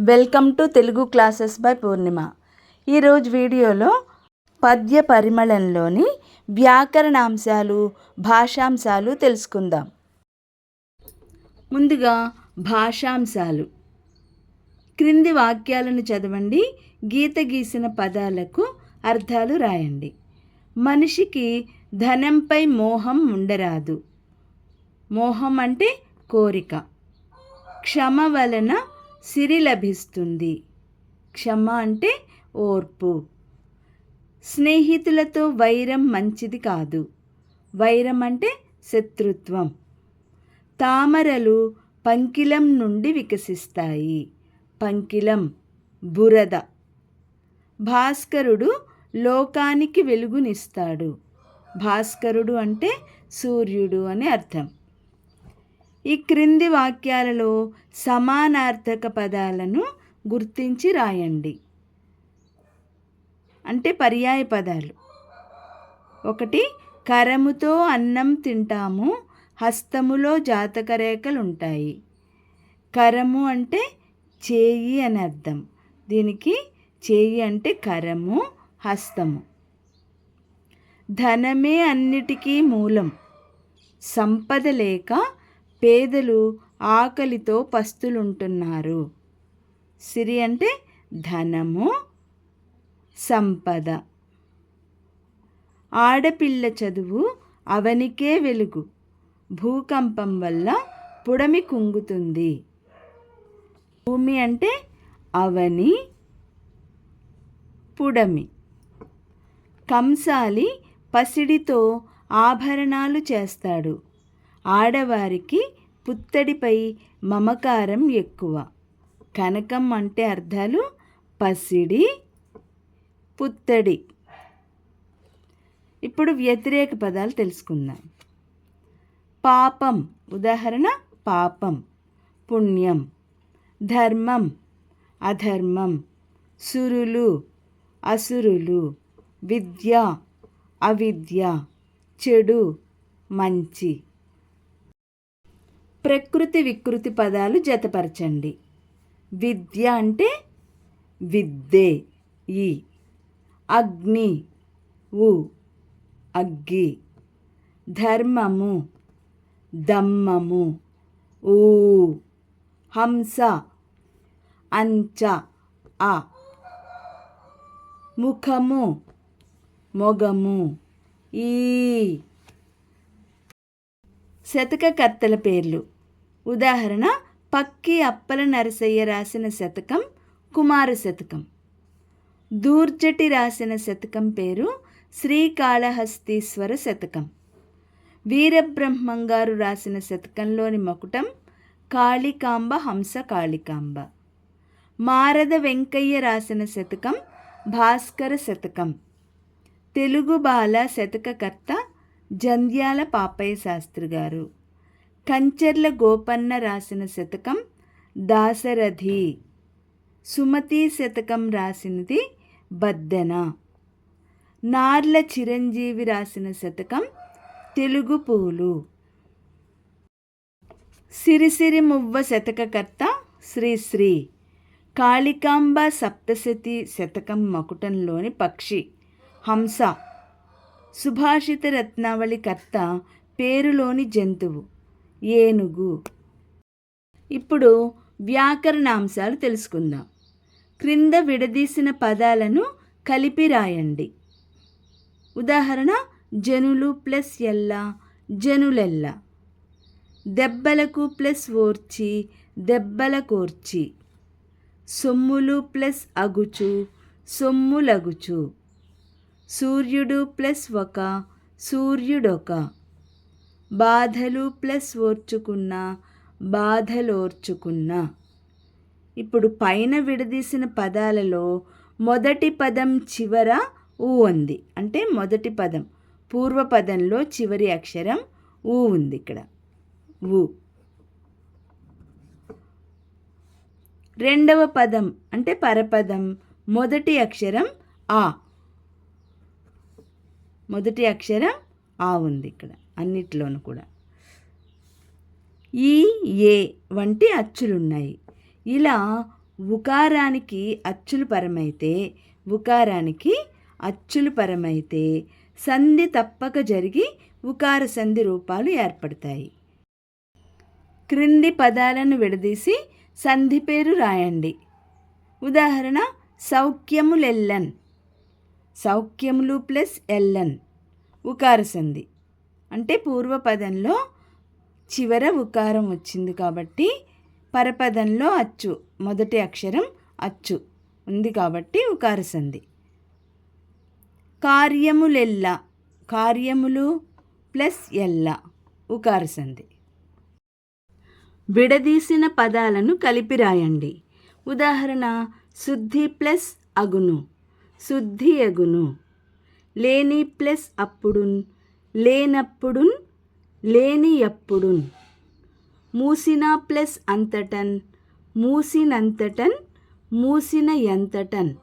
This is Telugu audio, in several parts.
Welcome to Telugu classes by Purnima. ఈరోజు వీడియోలో పద్య పరిమళంలోని వ్యాకరణాంశాలు భాషాంశాలు తెలుసుకుందాం. ముందుగా భాషాంశాలు. క్రింది వాక్యాలను చదవండి గీత గీసిన పదాలకు అర్థాలు రాయండి. మనిషికి ధనంపై మోహం ఉండరాదు. మోహం అంటే కోరిక. క్షమ వలన సిరి లభిస్తుంది. క్షమ అంటే ఓర్పు. స్నేహితులతో వైరం మంచిది కాదు. వైరం అంటే శత్రుత్వం. తామరలు పంకిలం నుండి వికసిస్తాయి. పంకిలం బురద. భాస్కరుడు లోకానికి వెలుగునిస్తాడు. భాస్కరుడు అంటే సూర్యుడు అని అర్థం. ఈ క్రింది వాక్యాలలో సమానార్థక పదాలను గుర్తించి రాయండి. అంటే పర్యాయ పదాలు. ఒకటి కరముతో అన్నం తింటాము హస్తములో జాతక రేఖలు ఉంటాయి కరము అంటే చేయి అని అర్థం. దీనికి చేయి అంటే కరము హస్తము. ధనమే అన్నిటికీ మూలం. సంపద లేక పేదలు ఆకలితో పస్తులుంటున్నారు. సిరి అంటే ధనము సంపద. ఆడపిల్ల చదువు అవనికే వెలుగు. భూకంపం వల్ల పుడమి కుంగుతుంది. భూమి అంటే అవని పుడమి. కంసాలి పసిడితో ఆభరణాలు చేస్తాడు. ఆడవారికి పుత్తడిపై మమకారం ఎక్కువ. కనకం అంటే అర్థాలు పసిడి పుత్తడి. ఇప్పుడు వ్యతిరేక పదాలు తెలుసుకుందాం. పాపం ఉదాహరణ పాపం. పుణ్యం ధర్మం అధర్మం. సురులు అసురులు. విద్య అవిద్య. చెడు మంచి. ప్రకృతి వికృతి పదాలు జతపరచండి. విద్య అంటే విద్దే ఈ. అగ్ని ఉ అగ్గి. ధర్మము దమ్మము ఊ. హంస అంచ ఆ ముఖము మొగము ఈ. శతకకర్తల పేర్లు. ఉదాహరణ పక్కి అప్పల నరసయ్య రాసిన శతకం కుమార శతకం. దూర్జటి రాసిన శతకం పేరు శ్రీకాళహస్తీశ్వర శతకం. వీరబ్రహ్మంగారు రాసిన శతకంలోని మకుటం కాళికాంబ హంస కాళికాంబ. మారద వెంకయ్య రాసిన శతకం భాస్కర శతకం. తెలుగు బాల శతకకర్త జంధ్యాల పాపయ్య శాస్త్రి గారు. కంచెర్ల గోపన్న రాసిన శతకం దాశరథి. సుమతి శతకం రాసినది బద్దెన. నార్ల చిరంజీవి రాసిన శతకం తెలుగు పూలు. సిరిసిరి మువ్వ శతకకర్త శ్రీశ్రీ కాళికాంబ సప్తశతి శతకం మకుటంలోని పక్షి. హంస. సుభాషిత రత్నావళి కర్త పేరులోని జంతువు. ఏనుగు. ఇప్పుడు వ్యాకరణాంశాలు తెలుసుకుందాం. క్రింద విడదీసిన పదాలను కలిపి రాయండి. ఉదాహరణ జనులు ప్లస్ ఎల్ల జనులెల్ల. దెబ్బలకు ప్లస్ ఓర్చి దెబ్బల కోర్చి. సొమ్ములు ప్లస్ అగుచు సొమ్ములగుచు. సూర్యుడు ప్లస్ ఒక సూర్యుడొక. బాధలు ప్లస్ ఓర్చుకున్న బాధలోర్చుకున్న. ఇప్పుడు పైన విడదీసిన పదాలలో మొదటి పదం చివర ఊ ఉంది. అంటే మొదటి పదం. పూర్వపదంలో చివరి అక్షరం ఊ ఉంది ఇక్కడ. ఊ. రెండవ పదం అంటే పరపదం. మొదటి అక్షరం ఆ. మొదటి అక్షరం ఆ ఉంది ఇక్కడ అన్నిట్లోనూ కూడా. ఈ ఏ వంటి అచ్చులున్నాయి. ఇలా ఉకారానికి అచ్చులు పరమైతే ఉకారానికి అచ్చులు పరమైతే సంధి తప్పక జరిగి ఉకార సంధి రూపాలు ఏర్పడతాయి. క్రింది పదాలను విడదీసి సంధి పేరు రాయండి. ఉదాహరణ సౌఖ్యములెల్లన్ సౌఖ్యములు ప్లస్ ఎల్ఎన్ ఉకార సంధి అంటే పూర్వపదంలో చివర ఉకారం వచ్చింది కాబట్టి పరపదంలో అచ్చు మొదటి అక్షరం అచ్చు ఉంది కాబట్టి ఉకార సంధి కార్యములెల్ల కార్యములు ప్లస్ ఎల్ల ఉకార సంధి విడదీసిన పదాలను కలిపి రాయండి ఉదాహరణ శుద్ధి ప్లస్ అగును. శుద్ధియగును. లేని ప్లస్ అప్పుడున్ లేనప్పుడున్ లేని ఎప్పుడున్ మూసిన ప్లస్ అంతటన్ మూసినంతటన్ మూసిన ఎంతటన్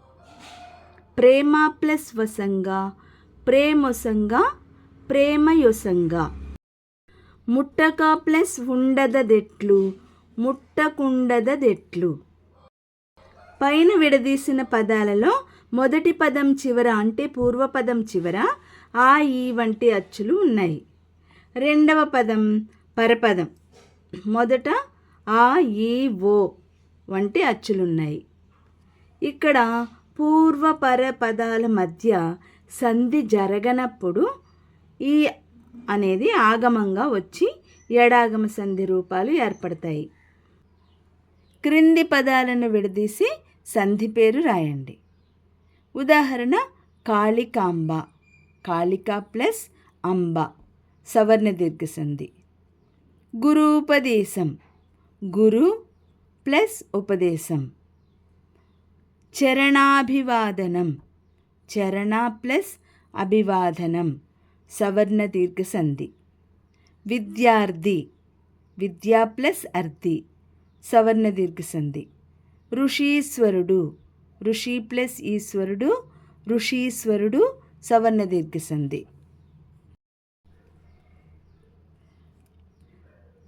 ప్రేమ ప్లస్ వసంగా ప్రేమొసంగా ప్రేమయొసంగా. ముట్టక ప్లస్ ఉండదదెట్లు ముట్టకుండదదెట్లు. పైన విడదీసిన పదాలలో మొదటి పదం చివర అంటే పూర్వపదం చివర ఆ ఈ వంటి అచ్చులు ఉన్నాయి. రెండవ పదం పరపదం. మొదట ఆ ఈ ఓ వంటి అచ్చులున్నాయి. ఇక్కడ పూర్వపర పదాల మధ్య సంధి జరగనప్పుడు ఈ అనేది ఆగమంగా వచ్చి ఏడాగమ సంధి రూపాలు ఏర్పడతాయి. క్రింది పదాలను విడదీసి సంధి పేరు రాయండి. ఉదాహరణ కాళికాంబ. కాళిక ప్లస్ అంబ. సవర్ణ దీర్ఘ సంధి గురూపదేశం. గురు ప్లస్ ఉపదేశం. చరణాభివాదనం. చరణ ప్లస్ అభివాదనం. సవర్ణ దీర్ఘ సంధి విద్యార్థి. విద్యా ప్లస్ అర్థి. సవర్ణ దీర్ఘ సంధి ఋషీశ్వరుడు. ఋషి ప్లస్ ఈశ్వరుడు ఋషీశ్వరుడు సవర్ణ దీర్ఘసంధి.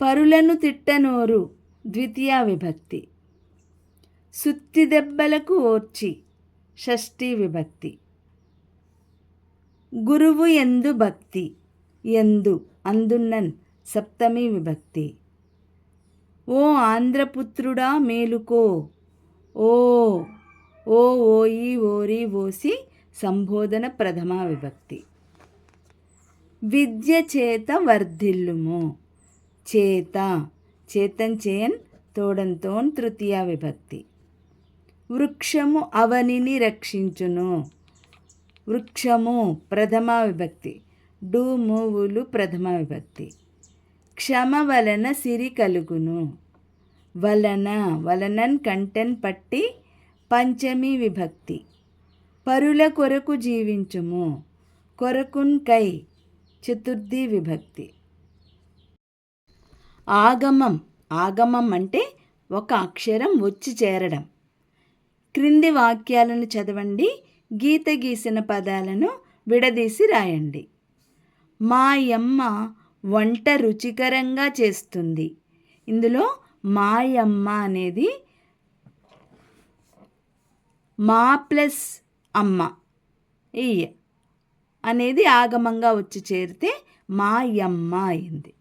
పరులను తిట్టనోరు ద్వితీయ విభక్తి. సుత్తి దెబ్బలకు ఓర్చి షష్ఠీ విభక్తి. గురువు ఎందు భక్తి ఎందు అందున్నన్ సప్తమి విభక్తి. ఓ ఆంధ్రపుత్రుడా మేలుకో ఓ ఓ ఓయి ఓరి ఓసి సంబోధన ప్రథమ విభక్తి. విద్య చేత వర్ధిల్లుము. చేత చేతన్ చేయన్ తోడంతోన్ తృతీయ విభక్తి. వృక్షము అవనిని రక్షించును. వృక్షము ప్రథమ విభక్తి. డూమువులు మూవులు ప్రథమ విభక్తి. క్షమ వలన సిరి కలుగును. వలన వలనన్ కంటెన్ పట్టి పంచమి విభక్తి. పరుల కొరకు జీవించుము కొరకున్ కై చతుర్థి విభక్తి. ఆగమం ఆగమం అంటే ఒక అక్షరం వచ్చి చేరడం. క్రింది వాక్యాలను చదవండి గీత గీసిన పదాలను విడదీసి రాయండి. మా యమ్మ వంట రుచికరంగా చేస్తుంది. ఇందులో మాయమ్మ అనేది మా ప్లస్ అమ్మ. ఈయ అనేది ఆగమంగా వచ్చి చేరితే మాయమ్మ అయింది.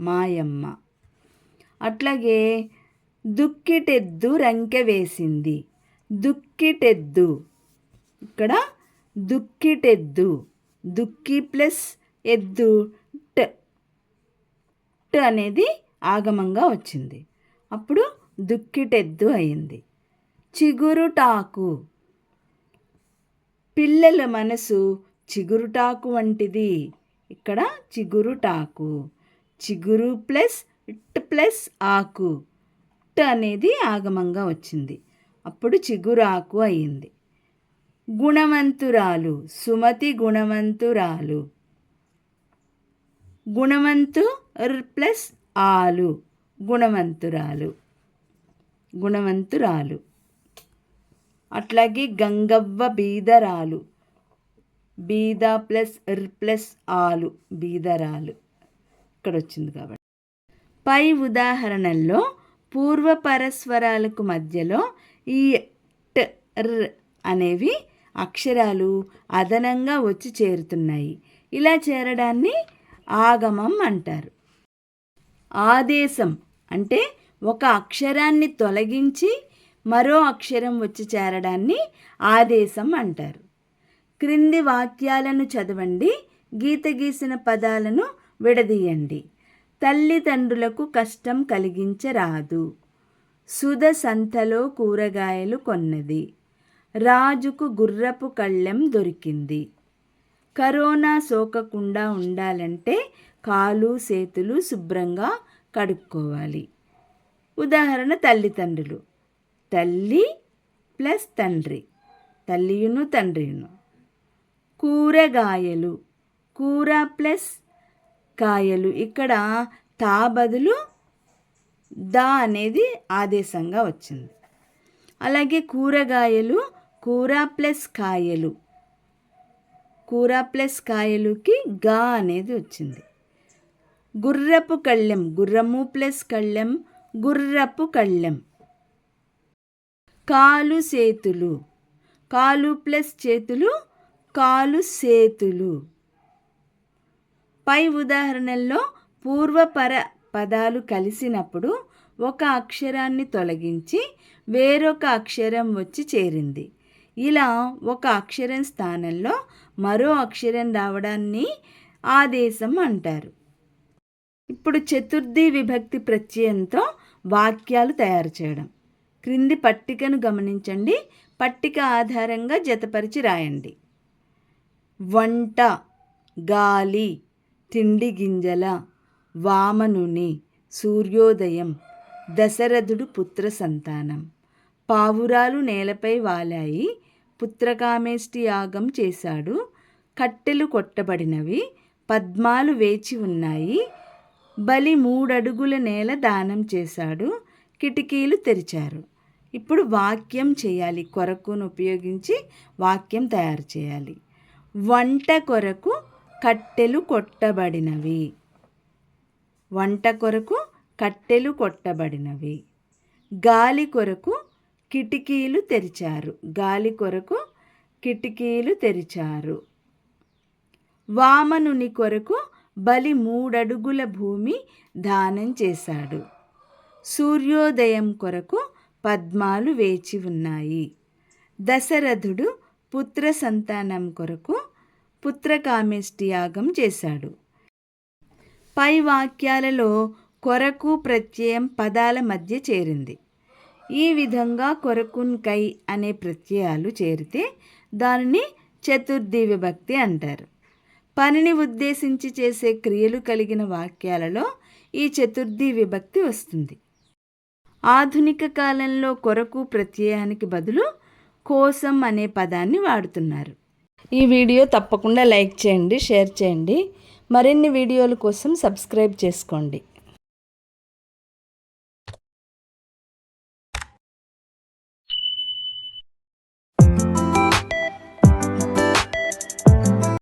మాయమ్మ. అట్లాగే దుక్కిటెద్దు రంకె వేసింది. దుక్కిటెద్దు. ఇక్కడ దుక్కిటెద్దు. దుక్కి ప్లస్ ఎద్దు. ట్. ట్ అనేది ఆగమంగా వచ్చింది. అప్పుడు దుక్కిటెద్దు అయింది. చిగురుటాకు. పిల్లల మనసు చిగురుటాకు వంటిది. ఇక్కడ చిగురుటాకు. చిగురు ప్లస్ ఇట్ ప్లస్ ఆకు. ట్ అనేది ఆగమంగా వచ్చింది. అప్పుడు చిగురాకు అయింది. గుణవంతురాలు. సుమతి గుణవంతురాలు. గుణవంతు ప్లస్ ఆలు. గుణవంతురాలు. గుణవంతురాలు. అట్లాగే గంగవ్వ బీదరాలు. బీద ప్లస్ ర్ ప్లస్ ఆలు బీదరాలు. ఇక్కడ వచ్చింది కాబట్టి. పై ఉదాహరణల్లో పూర్వపరస్వరాలకు మధ్యలో ఈ ట్ ర్ అనేవి అక్షరాలు అదనంగా వచ్చి చేరుతున్నాయి. ఇలా చేరడాన్ని ఆగమం అంటారు. ఆదేశం అంటే ఒక అక్షరాన్ని తొలగించి మరో అక్షరం వచ్చి చేరడాన్ని ఆదేశం అంటారు. క్రింది వాక్యాలను చదవండి గీత గీసిన పదాలను విడదీయండి. తల్లిదండ్రులకు కష్టం కలిగించరాదు. సుధ సంతలో కూరగాయలు కొన్నది. రాజుకు గుర్రపు కళ్ళెం దొరికింది. కరోనా సోకకుండా ఉండాలంటే కాలు చేతులు శుభ్రంగా కడుక్కోవాలి. ఉదాహరణ తల్లిదండ్రులు. తల్లి ప్లస్ తండ్రి. తల్లియును తండ్రియును. కూరగాయలు. కూర ప్లస్ కాయలు. ఇక్కడ తా బదులు దా అనేది ఆదేశంగా వచ్చింది. అలాగే కూరగాయలు కూర ప్లస్ కాయలు. కూర ప్లస్ కాయలుకి గా అనేది వచ్చింది. గుర్రపు కళ్ళెం. గుర్రము ప్లస్ కళ్ళెం. గుర్రపు కళ్ళెం. కాలు చేతులు. కాలు ప్లస్ చేతులు కాలు సేతులు పై ఉదాహరణల్లో పూర్వపర పదాలు కలిసినప్పుడు ఒక అక్షరాన్ని తొలగించి వేరొక అక్షరం వచ్చి చేరింది. ఇలా ఒక అక్షరం స్థానంలో మరో అక్షరం రావడాన్ని ఆదేశం అంటారు. ఇప్పుడు చతుర్థి విభక్తి ప్రత్యయంతో వాక్యాలు తయారు చేయడం. క్రింది పట్టికను గమనించండి. పట్టిక ఆధారంగా జతపరిచి రాయండి. వంట గాలి తిండి గింజల వామనుని సూర్యోదయం దశరథుడు పుత్ర సంతానం. పావురాలు నేలపై వాలాయి పుత్రకామేష్టి యాగం చేశాడు. కట్టెలు కొట్టబడినవి పద్మాలు వేచి ఉన్నాయి. బలి మూడడుగుల నేల దానం చేశాడు. కిటికీలు తెరిచారు. ఇప్పుడు వాక్యం చేయాలి. కొరకును ఉపయోగించి వాక్యం తయారు చేయాలి. వంట కొరకు కట్టెలు కొట్టబడినవి. వంట కొరకు కట్టెలు కొట్టబడినవి. గాలి కొరకు కిటికీలు తెరిచారు. గాలి కొరకు కిటికీలు తెరిచారు. వామనుని కొరకు బలి మూడడుగుల భూమి దానం చేశాడు. సూర్యోదయం కొరకు పద్మాలు వేచి ఉన్నాయి. దశరథుడు పుత్ర సంతానం కొరకు పుత్రకామేష్టి యాగం చేశాడు. పై వాక్యాలలో కొరకు ప్రత్యయం పదాల మధ్య చేరింది. ఈ విధంగా కొరకున్ కై అనే ప్రత్యయాలు చేరితే దానిని చతుర్థి విభక్తి అంటారు. పనిని ఉద్దేశించి చేసే క్రియలు కలిగిన వాక్యాలలో ఈ చతుర్థి విభక్తి వస్తుంది. ఆధునిక కాలంలో కొరకు ప్రత్యయానికి బదులు కోసం అనే పదాన్ని వాడుతున్నారు. ఈ వీడియో తప్పకుండా లైక్ చేయండి షేర్ చేయండి. మరిన్ని వీడియోల కోసం సబ్స్క్రైబ్ చేసుకోండి.